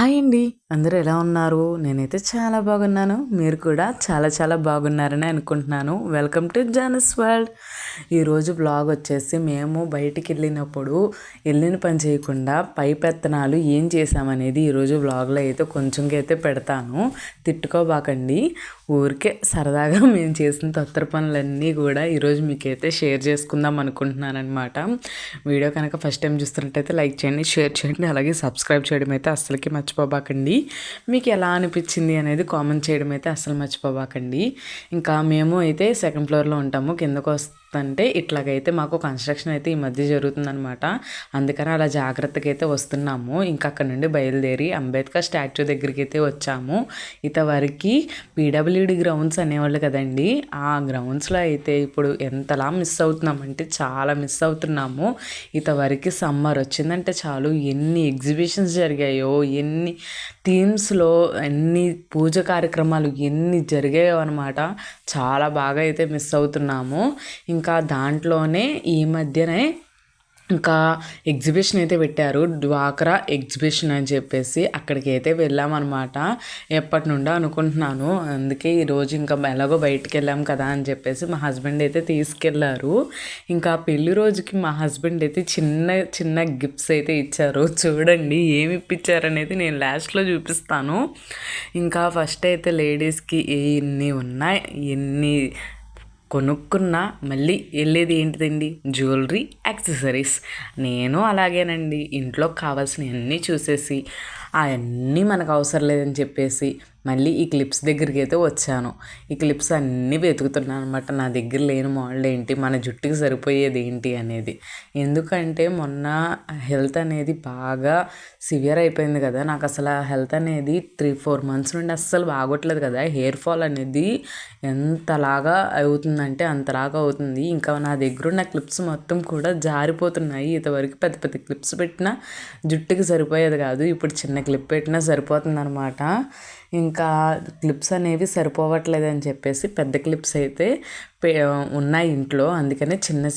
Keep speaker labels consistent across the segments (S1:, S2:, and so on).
S1: Hi అండి. అందరూ ఎలా ఉన్నారు? నేనైతే చాలా బాగున్నాను. మీరు కూడా చాలా చాలా బాగున్నారని అనుకుంటున్నాను. వెల్కమ్ టు జానస్ వరల్డ్ ఈరోజు బ్లాగ్ వచ్చేసి మేము బయటికి వెళ్ళినప్పుడు వెళ్ళిన పని చేయకుండా పై పెత్తనాలు ఏం చేసామనేది ఈరోజు బ్లాగ్లో అయితే కొంచెంగా అయితే పెడతాను. తిట్టుకోబాకండి. ఊరికే సరదాగా మేము చేసిన తొత్తర పనులన్నీ కూడా ఈరోజు మీకైతే షేర్ చేసుకుందాం అనుకుంటున్నాను అనమాట వీడియో కనుక ఫస్ట్ టైం చూస్తున్నట్టయితే లైక్ చేయండి షేర్ చేయండి అలాగే సబ్స్క్రైబ్ చేయడం అయితే అస్సలకి మర్చిపోబాకండి. మీకు ఎలా అనిపించింది అనేది కామెంట్ చేయడం అయితే అస్సలు మర్చిపోబాకండి ఇంకా మేము అయితే సెకండ్ ఫ్లోర్లో ఉంటాము. కిందకు వస్తే అంటే ఇట్లాగైతే మాకు కన్స్ట్రక్షన్ అయితే ఈ మధ్య జరుగుతుందనమాట అందుకని అలా జాగ్రత్తగా అయితే వస్తున్నాము. ఇంకా అక్కడ నుండి బయలుదేరి అంబేద్కర్ స్టాచ్యూ దగ్గరికి అయితే వచ్చాము ఇంతవరకు పీడబ్ల్యూడి గ్రౌండ్స్ అనేవాళ్ళు కదండి. ఆ గ్రౌండ్స్లో అయితే ఇప్పుడు ఎంతలా మిస్ అవుతున్నామంటే చాలా మిస్ అవుతున్నాము. ఇంతవరకు సమ్మర్ వచ్చిందంటే చాలు ఎన్ని ఎగ్జిబిషన్స్ జరిగాయో ఎన్ని థీమ్స్లో ఎన్ని పూజ కార్యక్రమాలు ఎన్ని జరిగాయో అనమాట చాలా బాగా అయితే మిస్ అవుతున్నాము. ఇంకా దాంట్లోనే ఈ మధ్యనే ఇంకా ఎగ్జిబిషన్ అయితే పెట్టారు. డ్వాక్రా ఎగ్జిబిషన్ అని చెప్పేసి అక్కడికి అయితే వెళ్ళామన్నమాట. ఎప్పటి నుండో అనుకుంటున్నాను. అందుకే ఈరోజు ఇంకా ఎలాగో బయటికి వెళ్ళాం కదా అని చెప్పేసి మా హస్బెండ్ అయితే తీసుకెళ్ళారు. ఇంకా పెళ్ళి రోజుకి మా హస్బెండ్ అయితే చిన్న చిన్న గిఫ్ట్స్ అయితే ఇచ్చారు. చూడండి ఏమి ఇప్పించారనేది నేను లాస్ట్లో చూపిస్తాను. ఇంకా ఫస్ట్ అయితే లేడీస్కి ఎన్ని ఉన్నాయి ఎన్ని కొనుక్కున్న మళ్ళీ వెళ్ళేది ఏంటిదండి? Jewellery accessories. నేను అలాగేనండి. ఇంట్లో కావాల్సినవన్నీ చూసేసి అవన్నీ మనకు అవసరం లేదని చెప్పేసి మళ్ళీ ఈ క్లిప్స్ దగ్గరికి అయితే వచ్చాను. ఈ క్లిప్స్ అన్నీ వెతుకుతున్నాను అనమాట నా దగ్గర లేని మోడల్ ఏంటి? మన జుట్టుకి సరిపోయేది ఏంటి అనేది. ఎందుకంటే మొన్న హెల్త్ అనేది బాగా సివియర్ అయిపోయింది కదా. నాకు అసలు హెల్త్ అనేది త్రీ ఫోర్ మంత్స్ నుండి అస్సలు బాగోట్లేదు కదా. హెయిర్ ఫాల్ అనేది ఎంతలాగా అవుతుందంటే అంతలాగా అవుతుంది. ఇంకా నా దగ్గర ఉన్న క్లిప్స్ మొత్తం కూడా జారిపోతున్నాయి. ఇంతవరకు పెద్ద పెద్ద క్లిప్స్ పెట్టినా జుట్టుకి సరిపోయేది కాదు. ఇప్పుడు చిన్న క్లిప్ పెట్టినా సరిపోతుందనమాట ఇంకా క్లిప్స్ అనేవి సరిపోవట్లేదని చెప్పేసి పెద్ద క్లిప్స్ అయితే ఉన్నాయి ఇంట్లో. అందుకనే చిన్న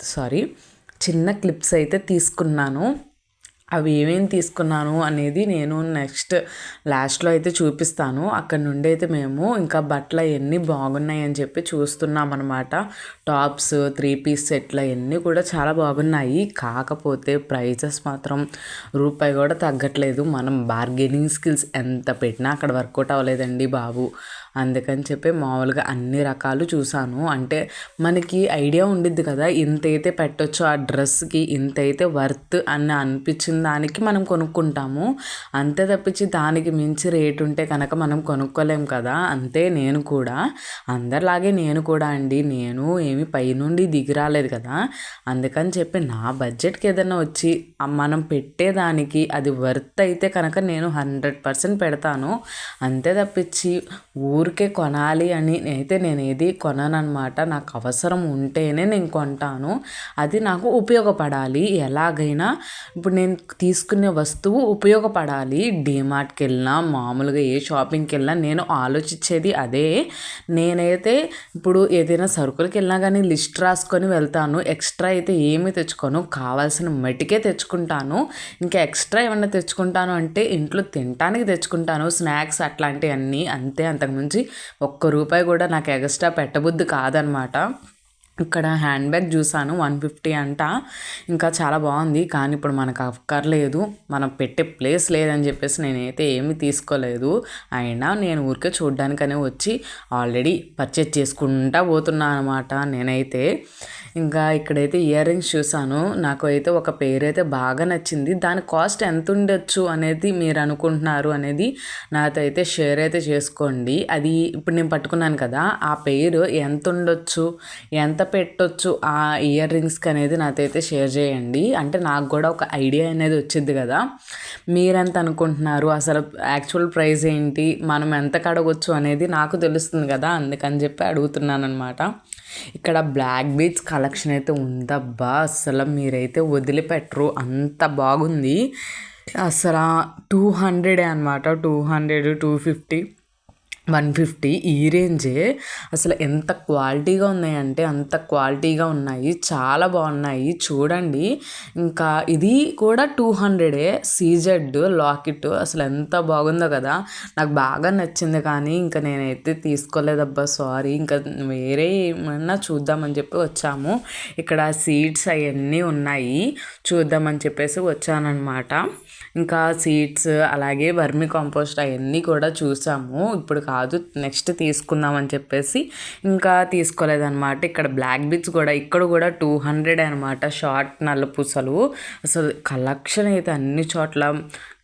S1: సారీ చిన్న క్లిప్స్ అయితే తీసుకున్నాను. అవి ఏమేమి తీసుకున్నాను అనేది నేను నెక్స్ట్ లాస్ట్లో అయితే చూపిస్తాను. అక్కడ నుండి అయితే మేము ఇంకా బట్టలు అవన్నీ బాగున్నాయి అని చెప్పి చూస్తున్నాం అనమాట టాప్స్ త్రీ పీస్ సెట్లు అవన్నీ కూడా చాలా బాగున్నాయి. కాకపోతే ప్రైజెస్ మాత్రం రూపాయి కూడా తగ్గట్లేదు. మనం బార్గెనింగ్ స్కిల్స్ ఎంత పెట్టినా అక్కడ వర్కౌట్ అవ్వలేదండి బాబు. అందుకని చెప్పి మామూలుగా అన్ని రకాలు చూసాను. అంటే మనకి ఐడియా ఉండిద్ది కదా ఇంతైతే పెట్టొచ్చు ఆ డ్రెస్కి ఇంతైతే వర్త్ అని అనిపించిన దానికి మనం కొనుక్కుంటాము. అంతే తప్పించి దానికి మించి రేటు ఉంటే కనుక మనం కొనుక్కోలేం కదా అంతే నేను కూడా. అందరిలాగే నేను కూడా అండి. నేను ఏమి పైనుండి దిగి రాలేదు కదా. అందుకని చెప్పి నా బడ్జెట్కి ఏదైనా వచ్చి మనం పెట్టేదానికి అది వర్త్ అయితే కనుక నేను హండ్రెడ్ పర్సెంట్ పెడతాను. అంతే తప్పించి ఊరు ఊరికే కొనాలి అని అయితే నేను ఏది కొననమాట నాకు అవసరం ఉంటేనే నేను కొంటాను. అది నాకు ఉపయోగపడాలి. ఎలాగైనా ఇప్పుడు నేను తీసుకునే వస్తువు ఉపయోగపడాలి. డీమార్ట్కి వెళ్ళినా మామూలుగా ఏ షాపింగ్కి వెళ్ళినా నేను ఆలోచించేది అదే. నేనైతే ఇప్పుడు ఏదైనా సరుకులకి వెళ్ళినా కానీ లిస్ట్ రాసుకొని వెళ్తాను. ఎక్స్ట్రా అయితే ఏమీ తెచ్చుకోను. కావాల్సిన మటికే తెచ్చుకుంటాను. ఇంకా ఎక్స్ట్రా ఏమన్నా తెచ్చుకుంటాను అంటే ఇంట్లో తినటానికి తెచ్చుకుంటాను. స్నాక్స్ అట్లాంటివన్నీ అంతే. అంతకుముందు నుంచి ఒక్క రూపాయి కూడా నాకు ఎక్స్ట్రా పెట్టబుద్ధి కాదనమాట. ఇక్కడ హ్యాండ్ బ్యాగ్ చూసాను వన్ ఫిఫ్టీ అంట. ఇంకా చాలా బాగుంది కానీ ఇప్పుడు మనకు అక్కర్లేదు. మనం పెట్టే ప్లేస్ లేదని చెప్పేసి నేనైతే ఏమీ తీసుకోలేదు. అయినా నేను ఊరికే చూడ్డానికనే వచ్చి ఆల్రెడీ పర్చేజ్ చేసుకుంటా పోతున్నా అనమాట నేనైతే. ఇంకా ఇక్కడైతే ఇయర్ రింగ్స్ చూసాను నాకు అయితే ఒక పేరు అయితే బాగా నచ్చింది. దాని కాస్ట్ ఎంత ఉండొచ్చు అనేది మీరు అనుకుంటున్నారు అనేది నాతో అయితే షేర్ అయితే చేసుకోండి. అది ఇప్పుడు నేను పట్టుకున్నాను కదా ఆ పేరు ఎంత ఉండొచ్చు ఎంత పెట్టొచ్చు ఆ ఇయర్ రింగ్స్కి అనేది నాతైతే షేర్ చేయండి. అంటే నాకు కూడా ఒక ఐడియా అనేది వచ్చింది కదా. మీరెంత అనుకుంటున్నారు? అసలు యాక్చువల్ ప్రైస్ ఏంటి? మనం ఎంత కడగొచ్చు అనేది నాకు తెలుస్తుంది కదా. అందుకని చెప్పి అడుగుతున్నాను అనమాట ఇక్కడ బ్లాక్ బీచ్ కలెక్షన్ అయితే ఉందబ్బా. అసలు మీరైతే వదిలిపెట్టరు. అంత బాగుంది. అసలు టూ హండ్రెడే అనమాట two hundred two fifty one fifty ఈ రేంజే. అసలు ఎంత క్వాలిటీగా ఉన్నాయంటే అంత క్వాలిటీగా ఉన్నాయి. చాలా బాగున్నాయి. చూడండి. ఇంకా ఇది కూడా టూ హండ్రెడే. CZ locket. అసలు ఎంత బాగుందో కదా. నాకు బాగా నచ్చింది కానీ ఇంకా నేనైతే తీసుకోలేదబ్బా సారీ. ఇంకా వేరే ఏమన్నా చూద్దామని చెప్పి వచ్చాము. ఇక్కడ సీడ్స్ అవన్నీ ఉన్నాయి. చూద్దామని చెప్పేసి వచ్చానమాట ఇంకా సీడ్స్ అలాగే వర్మి కాంపోస్ట్ అవన్నీ కూడా చూసాము. ఇప్పుడు కాదు నెక్స్ట్ తీసుకుందామని చెప్పేసి ఇంకా తీసుకోలేదన్నమాట. ఇక్కడ బ్లాక్ బీచ్ కూడా ఇక్కడ కూడా టూ హండ్రెడ్ అనమాట షార్ట్ నల్ల పూసలు అసలు కలెక్షన్ అయితే అన్ని చోట్ల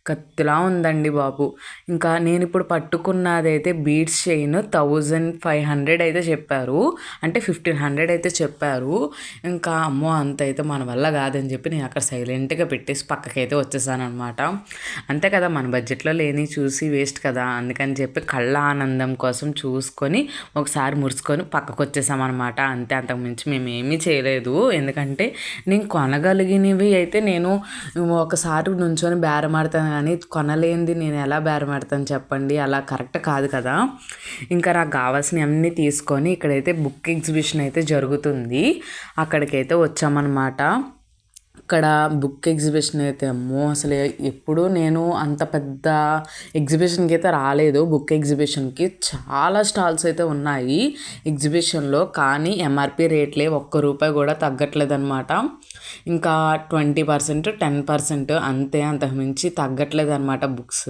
S1: కత్తిలా ఉందండి బాబు. ఇంకా నేను ఇప్పుడు పట్టుకున్నది అయితే beads chain thousand five hundred అయితే చెప్పారు. అంటే ఫిఫ్టీన్ హండ్రెడ్ అయితే చెప్పారు. ఇంకా అమ్మో అంత అయితే మన వల్ల కాదని చెప్పి నేను అక్కడ సైలెంట్గా పెట్టేసి పక్కకైతే వచ్చేసాను అనమాట అంతే కదా మన బడ్జెట్లో లేని చూసి వేస్ట్ కదా. అందుకని చెప్పి కళ్ళ ఆనందం కోసం చూసుకొని ఒకసారి మురుసుకొని పక్కకు వచ్చేసామన్నమాట అంతే అంతకుమించి మేము ఏమీ చేయలేదు. ఎందుకంటే నేను కొనగలిగినవి అయితే నేను ఒకసారి నుంచొని బేరమాడతాను కానీ కొనలేనిది నేను ఎలా బేరమాడతాను చెప్పండి? అలా కరెక్ట్ కాదు కదా. ఇంకా నాకు కావాల్సినవి అన్నీ తీసుకొని ఇక్కడైతే బుక్ ఎగ్జిబిషన్ అయితే జరుగుతుంది. అక్కడికైతే వచ్చామన్నమాట. ఇక్కడ బుక్ ఎగ్జిబిషన్ అయితే అమ్మో అసలు ఎప్పుడూ నేను అంత పెద్ద ఎగ్జిబిషన్కి అయితే రాలేదు. బుక్ ఎగ్జిబిషన్కి చాలా స్టాల్స్ అయితే ఉన్నాయి ఎగ్జిబిషన్లో కానీ ఎంఆర్పి రేట్లే ఒక్క రూపాయి కూడా తగ్గట్లేదు అనమాట ఇంకా ట్వంటీ పర్సెంట్ టెన్ పర్సెంట్ అంతే అంతకుమించి తగ్గట్లేదనమాట బుక్స్.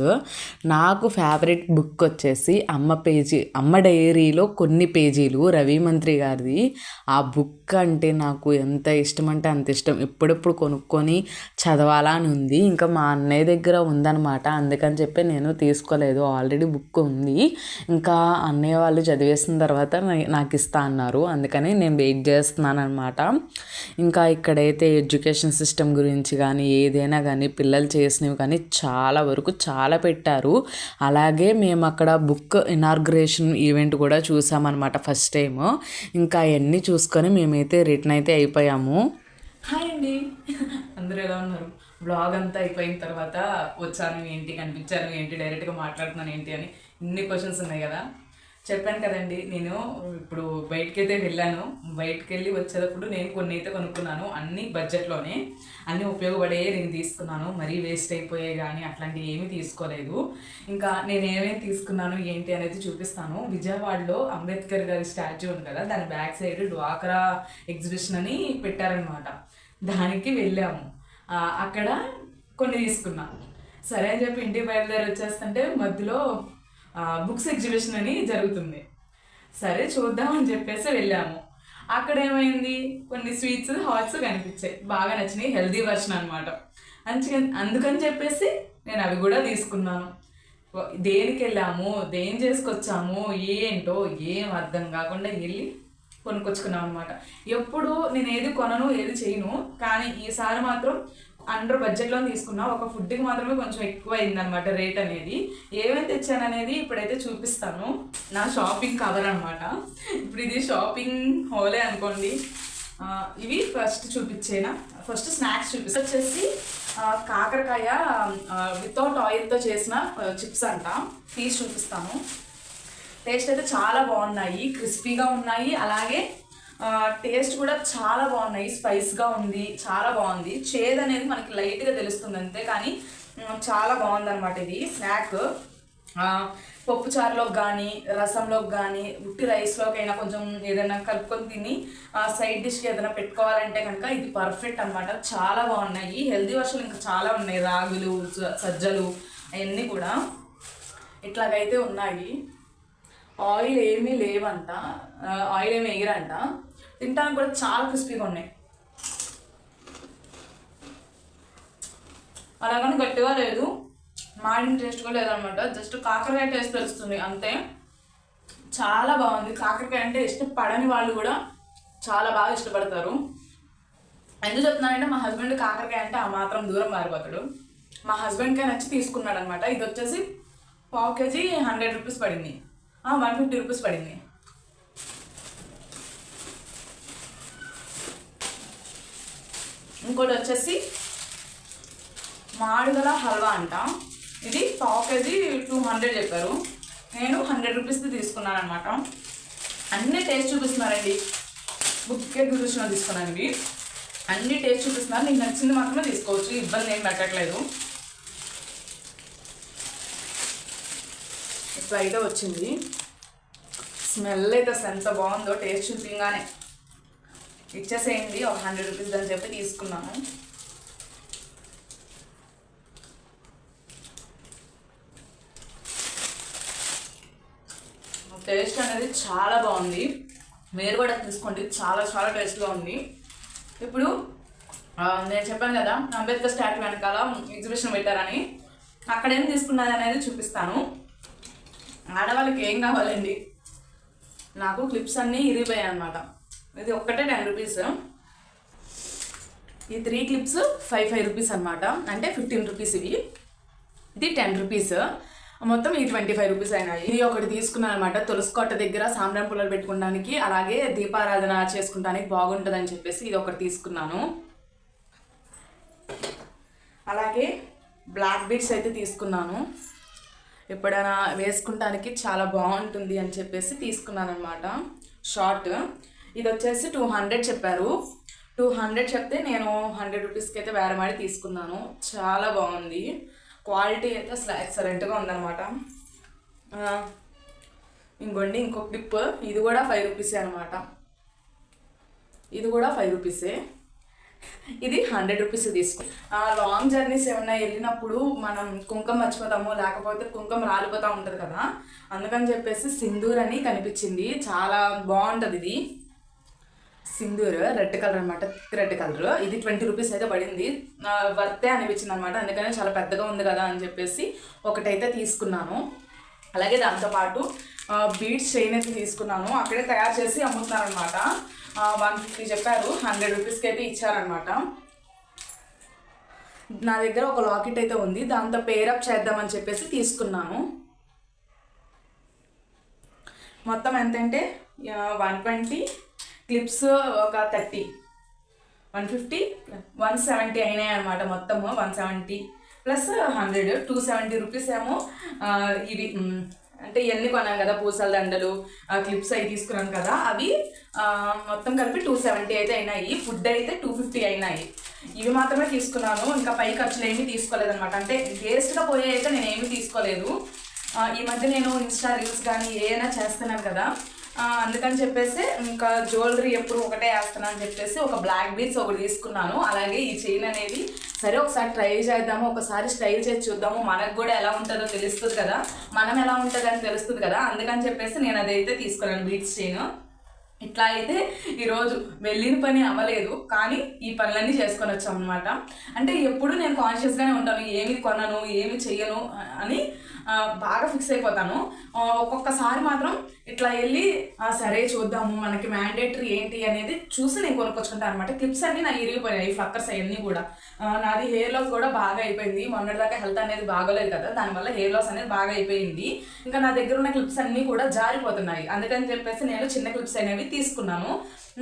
S1: నాకు ఫేవరెట్ బుక్ వచ్చేసి అమ్మ పేజీ అమ్మ డైరీలో కొన్ని పేజీలు రవి మంత్రి గారిది. ఆ బుక్ అంటే నాకు ఎంత ఇష్టం అంటే అంత ఇష్టం. ఎప్పుడెప్పుడు కొనుక్కొని చదవాలా అని ఉంది. ఇంకా మా అన్నయ్య దగ్గర ఉందన్నమాట. అందుకని చెప్పి నేను తీసుకోలేదు. ఆల్రెడీ బుక్ ఉంది. ఇంకా అన్నయ్య వాళ్ళు చదివేసిన తర్వాత నాకు ఇస్తా అన్నారు. అందుకని నేను వెయిట్ చేస్తున్నాను అనమాట ఇంకా ఇక్కడైతే ఎడ్యుకేషన్ సిస్టమ్ గురించి కానీ ఏదైనా కానీ పిల్లలు చేసినవి కానీ చాలా వరకు చాలా పెట్టారు. అలాగే మేము అక్కడ బుక్ ఇనార్గ్రేషన్ ఈవెంట్ కూడా చూసామన్నమాట ఫస్ట్ టైం ఇంకా అవన్నీ చూసుకొని మేమైతే రిటర్న్ అయితే అయిపోయాము. హాయ్ అండి. అందరూ ఎలా ఉన్నారు? బ్లాగ్ అంతా అయిపోయిన తర్వాత వచ్చాను ఏంటి కనిపించాను ఏంటి డైరెక్ట్గా మాట్లాడుతున్నాను ఏంటి అని ఇన్ని క్వశ్చన్స్ ఉన్నాయి కదా. చెప్పాను కదండి నేను ఇప్పుడు బయటకి అయితే వెళ్ళాను. బయటకు వెళ్ళి వచ్చేటప్పుడు నేను కొన్ని అయితే కొనుక్కున్నాను. అన్ని బడ్జెట్లోనే అన్నీ ఉపయోగపడే నేను తీసుకున్నాను. మరీ వేస్ట్ అయిపోయాయి కానీ అట్లాంటివి ఏమీ తీసుకోలేదు. ఇంకా నేను ఏమేమి తీసుకున్నాను ఏంటి అనేది చూపిస్తాను. విజయవాడలో అంబేద్కర్ గారి స్టాచ్యూ ఉంది కదా దాని బ్యాక్ సైడ్ డ్వాక్రా ఎగ్జిబిషన్ అని పెట్టారనమాట దానికి వెళ్ళాము. అక్కడ కొన్ని తీసుకున్నాం. సరే అని చెప్పి ఇంటికి బయలుదేరి వచ్చేస్తుంటే మధ్యలో బుక్స్ ఎగ్జిబిషన్ అని జరుగుతుంది. సరే చూద్దాం అని చెప్పేసి వెళ్ళాము. అక్కడ ఏమైంది? కొన్ని స్వీట్స్ హాట్స్ కనిపించాయి. బాగా నచ్చినాయి హెల్దీ వర్షన్ అనమాట అందుకని అందుకని చెప్పేసి నేను అవి కూడా తీసుకున్నాను. దేనికి వెళ్ళాము? దేని చేసుకొచ్చాము? ఏంటో ఏం అర్థం కాకుండా వెళ్ళి కొనుక్కొచ్చుకున్నాం అనమాట ఎప్పుడు నేను ఏది కొనను ఏది చేయను కానీ ఈసారి మాత్రం అండర్ బడ్జెట్లో తీసుకున్నా. ఒక ఫుడ్కి మాత్రమే కొంచెం ఎక్కువ అయిందనమాట రేట్ అనేది. ఏమేమి తెచ్చాను అనేది ఇప్పుడైతే చూపిస్తాను. నా షాపింగ్ కవర్ అనమాట ఇప్పుడు ఇది షాపింగ్ హోలే అనుకోండి. ఇవి ఫస్ట్ చూపించేనా? ఫస్ట్ స్నాక్స్ చూపిస్తా. వచ్చేసి కాకరకాయ వితౌట్ ఆయిల్తో చేసిన చిప్స్ అంట. తీసి చూపిస్తాను. టేస్ట్ అయితే చాలా బాగున్నాయి. క్రిస్పీగా ఉన్నాయి. అలాగే టేస్ట్ కూడా చాలా బాగున్నాయి స్పైస్గా ఉంది చాలా బాగుంది. చేదు అనేది మనకి లైట్గా తెలుస్తుంది అంతే కానీ చాలా బాగుందన్నమాట ఇది. స్నాక్ పప్పు చారులోకి కానీ రసంలోకి కానీ ఉట్టి రైస్లోకి అయినా కొంచెం ఏదైనా కలుపుకొని తిని సైడ్ డిష్కి ఏదైనా పెట్టుకోవాలంటే కనుక ఇది పర్ఫెక్ట్ అనమాట చాలా బాగున్నాయి. హెల్దీ వర్షాలు ఇంకా చాలా ఉన్నాయి. రాగులు సజ్జలు అవన్నీ కూడా. ఇట్లాగైతే ఉన్నాయి. ఆయిల్ ఏమీ లేవంట. ఆయిల్ ఏమి వేయరంట. తింటానికి కూడా చాలా క్రిస్పీగా ఉన్నాయి. అలాగని గట్టిగా లేదు. మాడిన టేస్ట్ కూడా లేదనమాట. జస్ట్ కాకరకాయ టేస్ట్ తెలుస్తుంది. అంతే. చాలా బాగుంది. కాకరకాయ అంటే ఇష్టపడని వాళ్ళు కూడా చాలా బాగా ఇష్టపడతారు. ఎందుకు చెప్తున్నానంటే మా హస్బెండ్ కాకరకాయ అంటే ఆ మాత్రం దూరం మారిపోతాడు. మా హస్బెండ్కే నచ్చి తీసుకున్నాడు అనమాట ఇది వచ్చేసి పావు కేజీ హండ్రెడ్ రూపీస్ పడింది. వన్ ఫిఫ్టీ రూపీస్ పడింది. ఇంకోటి వచ్చేసి మాడుగల హల్వా అంట. ఇది పావు కేజీ టూ హండ్రెడ్ చెప్పారు.
S2: నేను హండ్రెడ్ రూపీస్ది తీసుకున్నాను అనమాట అన్ని టేస్ట్ చూపిస్తున్నారండి. బుక్కే చూసిన తీసుకున్నాను ఇవి. అన్ని టేస్ట్ చూపిస్తున్నారు. నీకు నచ్చింది మాత్రమే తీసుకోవచ్చు. ఇబ్బంది ఏం పెట్టట్లేదు. ఇట్లా అయితే వచ్చింది. స్మెల్ అయితే అసలు ఎంత బాగుందో టేస్ట్ చూపించగానే. ఇచ్చేసేయండి ఒక హండ్రెడ్ రూపీస్ అని చెప్పి తీసుకున్నాను. టేస్ట్ అనేది చాలా బాగుంది. మీరు కూడా తీసుకోండి చాలా చాలా టేస్ట్గా ఉంది. ఇప్పుడు నేను చెప్పాను కదా అంబేద్కర్ స్టాట్యూ వెనకాల ఎగ్జిబిషన్ పెట్టారని. అక్కడ ఏం తీసుకున్నది అనేది చూపిస్తాను. ఆడవాళ్ళకి ఏం కావాలండి? నాకు క్లిప్స్ అన్నీ ఇరిగిపోయాయి అనమాట ఇది ఒక్కటే టెన్ రూపీస్. ఈ three clips five five rupees అనమాట అంటే ఫిఫ్టీన్ రూపీస్ ఇవి. ఇది టెన్ రూపీస్. మొత్తం ఈ ట్వంటీ ఫైవ్ రూపీస్ అయినాయి. ఇది ఒకటి తీసుకున్నాను అనమాట తులసికోట దగ్గర సాంబ్రాం పుల్లలు పెట్టుకోవడానికి అలాగే దీపారాధన చేసుకుంటానికి బాగుంటుందని చెప్పేసి ఇది ఒకటి తీసుకున్నాను. అలాగే బ్లాక్ బీడ్స్ అయితే తీసుకున్నాను. ఎప్పుడైనా వేసుకుంటానికి చాలా బాగుంటుంది అని చెప్పేసి తీసుకున్నాను అనమాట షార్ట్. ఇది వచ్చేసి టూ హండ్రెడ్ చెప్పారు. టూ హండ్రెడ్ చెప్తే నేను హండ్రెడ్ రూపీస్కి అయితే వేరే మాడి తీసుకున్నాను. చాలా బాగుంది. క్వాలిటీ అయితే అసలు ఎక్సలెంట్గా ఉందన్నమాట. ఇంకోండి ఇంకో క్లిప్ ఇది కూడా ఫైవ్ రూపీసే అనమాట ఇది కూడా ఫైవ్ రూపీసే ఇది హండ్రెడ్ రూపీస్ తీసుకో ఆ లాంగ్ జర్నీస్ ఏమన్నా వెళ్ళినప్పుడు మనం కుంకుమ మర్చిపోతాము లేకపోతే కుంకుమ రాలిపోతూ ఉంటుంది కదా. అందుకని చెప్పేసి సింధూర్ అని కనిపించింది. చాలా బాగుంటుంది ఇది. సింధూర్ రెడ్ కలర్ అనమాట రెడ్ కలర్. ఇది ట్వంటీ రూపీస్ అయితే పడింది. వర్తే అనిపించింది అనమాట అందుకనే చాలా పెద్దగా ఉంది కదా అని చెప్పేసి ఒకటైతే తీసుకున్నాను. అలాగే దాంతోపాటు బీడ్స్ చైన్ అయితే తీసుకున్నాను. అక్కడే తయారు చేసి అమ్ముతున్నారు అనమాట వన్ ఫిఫ్టీ చెప్పారు. హండ్రెడ్ రూపీస్కి అయితే ఇచ్చారనమాట నా దగ్గర ఒక లాకెట్ అయితే ఉంది. దాంతో పేరప్ చేద్దామని చెప్పేసి తీసుకున్నాను. మొత్తం ఎంతంటే వన్ ట్వంటీ క్లిప్స్ ఒక thirty one fifty one seventy అయినాయి అనమాట మొత్తము one seventy plus hundred two seventy rupees ఏమో ఇవి అంటే ఇవన్నీ కొన్నాను కదా పూసల దండలు క్లిప్స్ అవి తీసుకున్నాను కదా అవి మొత్తం కలిపి టూ సెవెంటీ అయితే అయినాయి. ఫుడ్ అయితే టూ ఫిఫ్టీ అయినాయి. ఇవి మాత్రమే తీసుకున్నాను. ఇంకా పై ఖర్చులు ఏమీ తీసుకోలేదన్నమాట. అంటే వేస్ట్గా పోయే అయితే నేను ఏమీ తీసుకోలేదు ఈ మధ్య నేను ఇన్స్టా రీల్స్ కానీ ఏమైనా చేస్తున్నాను కదా అందుకని చెప్పేసి ఇంకా జ్యువెలరీ ఎప్పుడు ఒకటే వేస్తాను అని చెప్పేసి ఒక బ్లాక్ బీట్స్ ఒకటి తీసుకున్నాను. అలాగే ఈ చైన్ అనేది సరే ఒకసారి ట్రై చేద్దాము ఒకసారి స్టైల్ చేసి చూద్దాము. మనకు కూడా ఎలా ఉంటుందో తెలుస్తుంది కదా. మనం ఎలా ఉంటుందని తెలుస్తుంది కదా. అందుకని చెప్పేసి నేను అదైతే తీసుకున్నాను బీట్స్ చైన్ ఇట్లా అయితే ఈరోజు వెళ్ళిన పని అవ్వలేదు కానీ ఈ పనులన్నీ చేసుకొని వచ్చాం అనమాట అంటే ఎప్పుడు నేను కాన్షియస్గానే ఉంటాను ఏమి కొనను ఏమి చెయ్యను అని బాగా ఫిక్స్ అయిపోతాను. ఒక్కొక్కసారి మాత్రం ఇట్లా వెళ్ళి సరే చూద్దాము మనకి మ్యాండేటరీ ఏంటి అనేది చూసి నేను కొనుక్కొచ్చుకుంటాను అనమాట క్లిప్స్ అన్ని నా ఇరిగిపోయాయి ఫ్లక్కర్స్ అవన్నీ కూడా. నాది హెయిర్ లాస్ కూడా బాగా అయిపోయింది. మొన్నటిదాకా హెల్త్ అనేది బాగోలేదు కదా దానివల్ల హెయిర్ లాస్ అనేది బాగా అయిపోయింది. ఇంకా నా దగ్గర ఉన్న క్లిప్స్ అన్నీ కూడా జారిపోతున్నాయి. అందుకని చెప్పేసి నేను చిన్న క్లిప్స్ అనేవి తీసుకున్నాను.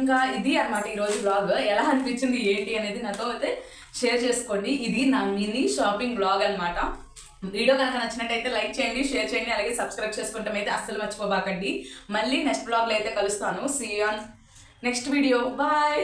S2: ఇంకా ఇది అనమాట ఈరోజు బ్లాగ్ ఎలా అనిపించింది ఏంటి అనేది నాతో అయితే షేర్ చేసుకోండి. ఇది నా మినీ షాపింగ్ బ్లాగ్ అనమాట వీడియో కనుక నచ్చినట్టయితే లైక్ చేయండి షేర్ చేయండి అలాగే సబ్స్క్రైబ్ చేసుకుంటాం అయితే అస్సలు మర్చిపోబాకండి. మళ్ళీ నెక్స్ట్ బ్లాగ్లో అయితే కలుస్తాను. See on next video bye